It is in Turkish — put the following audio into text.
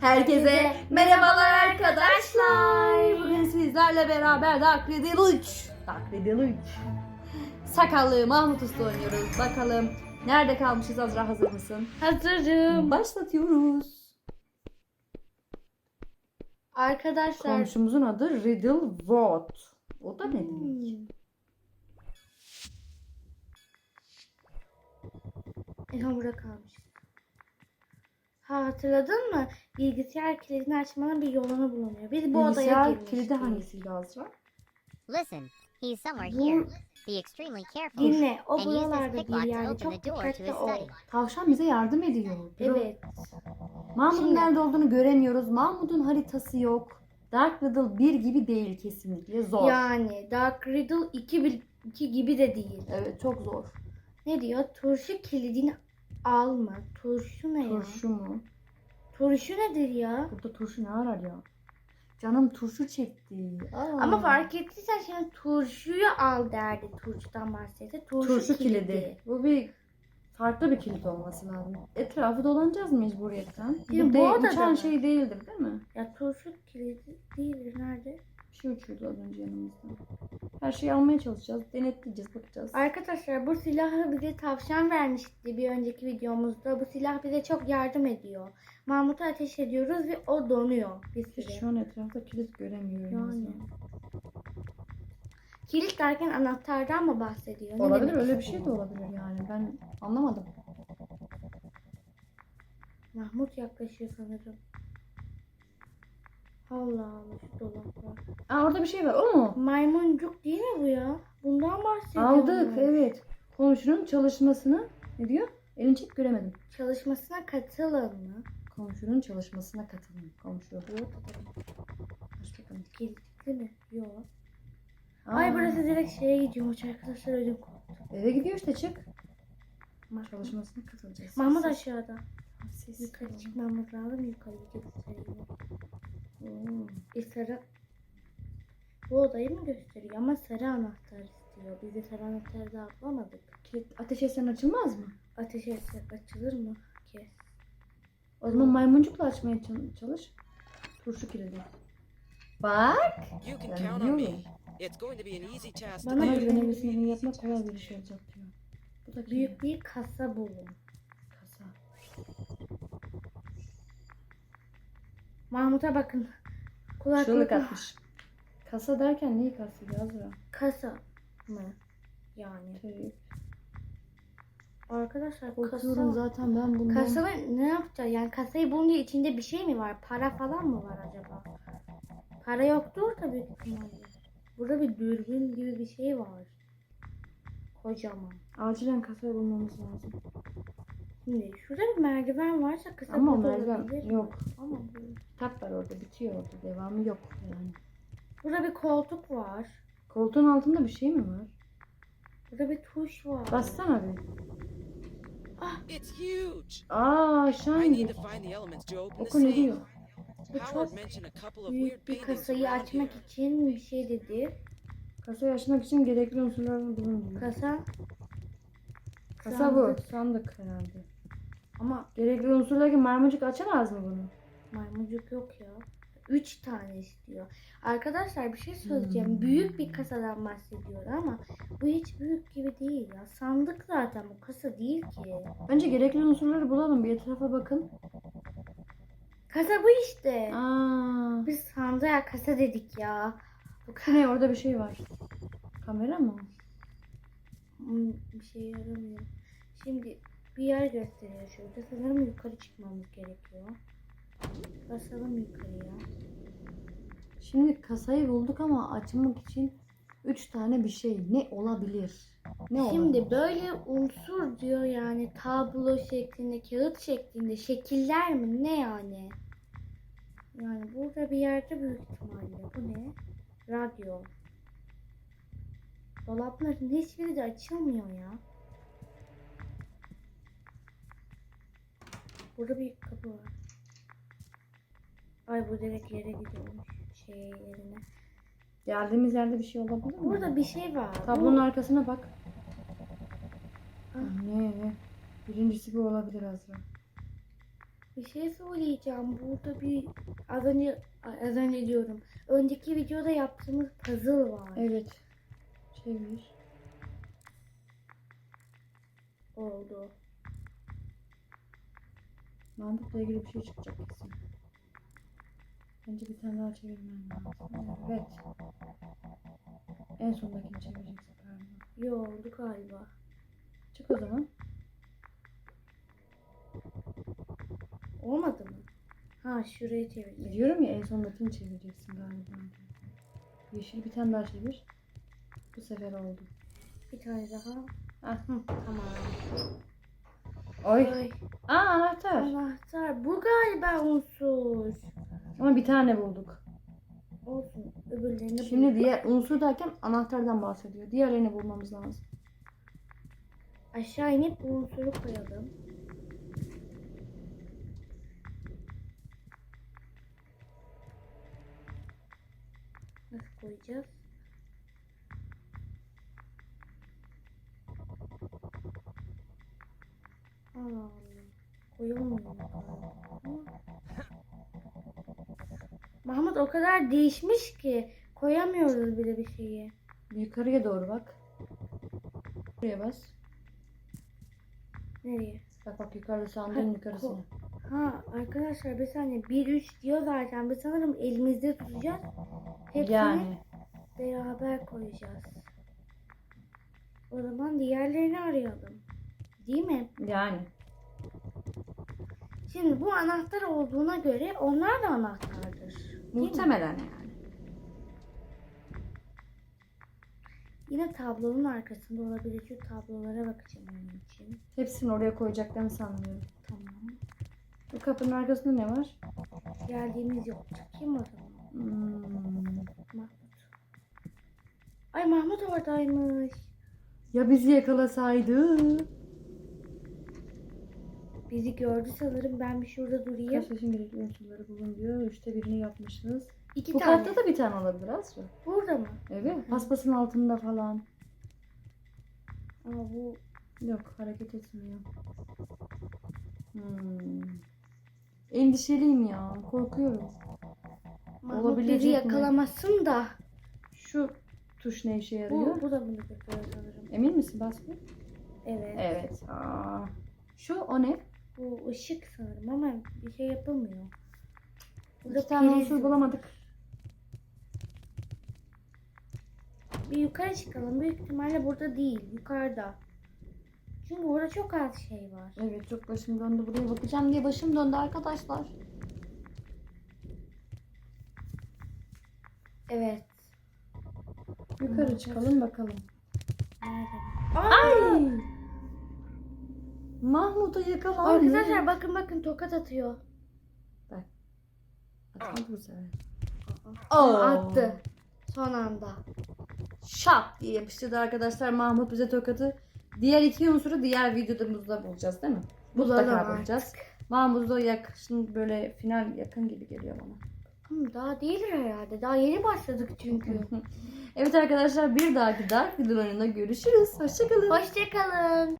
Herkese merhabalar arkadaşlar. Bugün sizlerle beraber 3. Dark Riddle 3. Sakallı Mahmut Usta oynuyoruz. Bakalım nerede kalmışız Azra hazır mısın? Hazırım. Başlatıyoruz. Arkadaşlar. Komşumuzun adı Riddle Vote. O da ne demek? Hmm. İlham burada kalmış. Ha hatırladın mı? Bilgisayar kilidini açmanın bir yolunu bulunuyor. Biz bu odaya Bilgisayar girmiştik. kilidi hangisiydi Azra? Listen, he's somewhere here. Be extremely careful. Dinle. O And use this buralarda pick bir lock to yerde. open Çok the door to dikkatli his ol. study. Tavşan bize yardım ediyor. Evet. Mahmut'un Şimdi- nerede olduğunu göremiyoruz. Mahmut'un haritası yok. Dark Riddle 1 gibi değil kesinlikle. Zor. Yani Dark Riddle 2, bil- 2 gibi de değil. Evet çok zor. Ne diyor? Turşu kilidini alma. Turşu ne ya? Turşu mu? Turşu nedir ya? Burada turşu ne arar ya? Canım turşu çekti. Aa. Ama fark ettiysen şimdi turşuyu al derdi. Turşudan bahsetse. Turşu, turşu kilidi. kilidi. Bu bir farklı bir kilit olması lazım. Etrafı dolanacağız mecburiyetten. Şimdi bu bu de, odada uçan mı? şey değildir değil mi? Ya turşu kilidi değildir. Nerede? Bir şey uçuyordu az önce yanımızdan. Her şeyi almaya çalışacağız. Denetleyeceğiz, bakacağız. Arkadaşlar bu silahı bize tavşan vermişti bir önceki videomuzda. Bu silah bize çok yardım ediyor. Mahmut'a ateş ediyoruz ve o donuyor bir Biz süre. şu an etrafta kilit göremiyorum. Yani. Kilit derken anahtardan mı bahsediyor? Ne Olabilir demek öyle bir şey de olabilir yani. Ben anlamadım. Mahmut yaklaşıyor sanırım. Allah Allah şu dolap var. Aa orada bir şey var. O mu? Maymuncuk değil mi bu ya? Bundan bahsediyor. Aldık evet. Komşunun çalışmasını ne diyor? Elini çek göremedim. Çalışmasına katılın mı? Komşunun çalışmasına katılın. Komşu. Aç bakalım. Kilitli mi? Yok. Aa, Ay burası direkt şeye gidiyormuş arkadaşlar ödüm koptu. Eve gidiyor işte çık. Mahmut, Çalışmasına katılacağız. Mahmut aşağıda. Sessiz Yukarı çıkmamız lazım yukarı gösteriyor. E sarı. Bu odayı mı gösteriyor ama sarı anahtar istiyor. Biz de sarı anahtarı daha bulamadık. Kilit ateş etsen açılmaz mı? Ateş etsek açılır mı? Kes. O zaman maymuncukla açmaya çal- çalış. Turşu kilidi. Bak. You can count on me. It's going to be an easy task Bana güvenebilirsin bunu yapmak kolay bir iş olacak diyor. Bu da Büyük bir kasa bulun. Mahmut'a bakın. Kulaklık Çığlık atmış. Kasa derken neyi kastediyor Azra? Kasa mı? Yani. Şey, Arkadaşlar korkuyorum kasa. zaten ben bundan. Kasada ne yapacağız? Yani kasayı bulunca içinde bir şey mi var? Para falan mı var acaba? Para yoktur tabii ihtimalle. Burada bir dürbün gibi bir şey var. Kocaman. Acilen kasayı bulmamız lazım. Şimdi şurada bir merdiven varsa kısa Ama burada merdiven olabilir. yok. Ama bu- Kitap var orada bitiyor orada. Devamı yok yani. burada bir koltuk var. Koltuğun altında bir şey mi var? Burada bir tuş var. Bassana bir. It's huge. Aa aşağı I need indik. to find the elements to open the Oku ne safe. diyor? Bu Howard çok mentioned a couple of weird büyük bir paintings kasayı around açmak için bir şey dedi. Kasayı açmak için gerekli unsurlarını bulun diyor. Kasa Kasa bu. sandık. Sandık herhalde. Ama Gerekli unsurlar ki marmucuk açamaz mı bunu? maymuncuk yok ya. Üç tane istiyor. Arkadaşlar bir şey söyleyeceğim. Hmm. Büyük bir kasadan bahsediyor ama bu hiç büyük gibi değil ya. Sandık zaten bu kasa değil ki. Önce gerekli unsurları bulalım. Bir etrafa bakın. Kasa bu işte. Aa. Biz sandığa kasa dedik ya. Bu Bu ne orada bir şey var. Kamera mı? Hmm, bir şey yaramıyor. Şimdi bir yer gösteriyor şurada. Sanırım yukarı çıkmamız gerekiyor. Basalım yukarıya. Şimdi kasayı bulduk ama açmak için 3 tane bir şey. Ne olabilir? Ne olabilir? Şimdi böyle unsur diyor yani tablo şeklinde, kağıt şeklinde şekiller mi ne yani? Yani burada bir yerde büyük ihtimalle. Bu ne? Radyo. Dolapların hiçbiri de açılmıyor ya. Burada bir kapı var. Ay bu direkt yere gidiyormuş. Şey yerine. Geldiğimiz yerde bir şey olabilir mi? Burada bir şey var. Bu- Tablonun arkasına bak. Ah. Ne? Birincisi bu olabilir Azra. Bir şey söyleyeceğim. Burada bir az önce az önce diyorum. Önceki videoda yaptığımız puzzle var. Evet. Çevir. Oldu. Mahmut'la ilgili bir şey çıkacak kesin. Bence bir tane daha çevirmem lazım. Evet. En sondakini çevireceksin galiba. Yo oldu galiba. Çık o zaman. Olmadı mı? Ha şuraya çevireceğim. Diyorum ya en sondakini çevireceksin galiba. Yeşil bir tane daha çevir. Bu sefer oldu. Bir tane daha. Ah. Hı, tamam. Oy. Ay, Aa anahtar. anahtar. Bu galiba unsur. Ama bir tane bulduk. Olsun. Öbürlerini Şimdi diğer unsur derken anahtardan bahsediyor. Diğerlerini bulmamız lazım. Aşağı inip unsuru koyalım. Nasıl koyacağız? Allah Allah. Koyulmuyor. Mahmut o kadar değişmiş ki koyamıyoruz bile bir şeyi. Yukarıya doğru bak. Buraya bas. Nereye? Bak bak yukarıda sandığın yukarısına. Ha arkadaşlar bir saniye 1-3 diyor zaten. Biz sanırım elimizde tutacağız. Hepsini Yani. beraber koyacağız. O zaman diğerlerini arayalım. Değil mi? Yani. Şimdi bu anahtar olduğuna göre onlar da anahtardır. Değil mi? Muhtemelen yani. Yine tablonun arkasında olabilir. Şu tablolara bakacağım onun için. Hepsini oraya koyacaklarını sanmıyorum. Tamam. Bu kapının arkasında ne var? Geldiğimiz yok. Çıkayım o zaman. Hmm. Mahmut. Ay Mahmut oradaymış. Ya bizi yakalasaydı? Bizi gördü sanırım. Ben bir şurada durayım. Kaç yaşın gerekli unsurları bulun diyor. Üçte birini yapmışız. İki Bu tane. katta da bir tane olabilir Aslı. Burada mı? Evet. Paspasın altında falan. Ama bu Yok hareket etmiyor. Hmm. Endişeliyim ya. Korkuyorum. Mahmut Olabilecek bizi mi? yakalamasın da. Şu tuş ne işe yarıyor? Bu, bu da bunu götürüyor sanırım. Emin misin bas bir? Evet. Evet. Aa. Şu o ne? Bu ışık sanırım ama bir şey yapılmıyor. Burada tane priz unsur bulamadık. Bir yukarı çıkalım. Büyük ihtimalle burada değil. Yukarıda. Çünkü burada çok az şey var. Evet çok başım döndü. Buraya bakacağım diye başım döndü arkadaşlar. Evet. Yukarı çıkalım bakalım. Nerede? Ay! Mahmut'a yakalandı. Arkadaşlar bakın bakın tokat atıyor. Atmadı bu sefer. Attı. Son anda. Şap diye yapıştırdı arkadaşlar. Mahmut bize tokatı. Diğer iki unsuru diğer videomuzda bulacağız değil mi? Bulalım Mutlaka artık. bulacağız. Mahmut'a yak, şimdi böyle final yakın gibi geliyor bana. Hı, daha değildir herhalde. Daha yeni başladık çünkü. Evet arkadaşlar bir dahaki Dark Fiddle oyununda görüşürüz. Hoşçakalın. Hoşçakalın.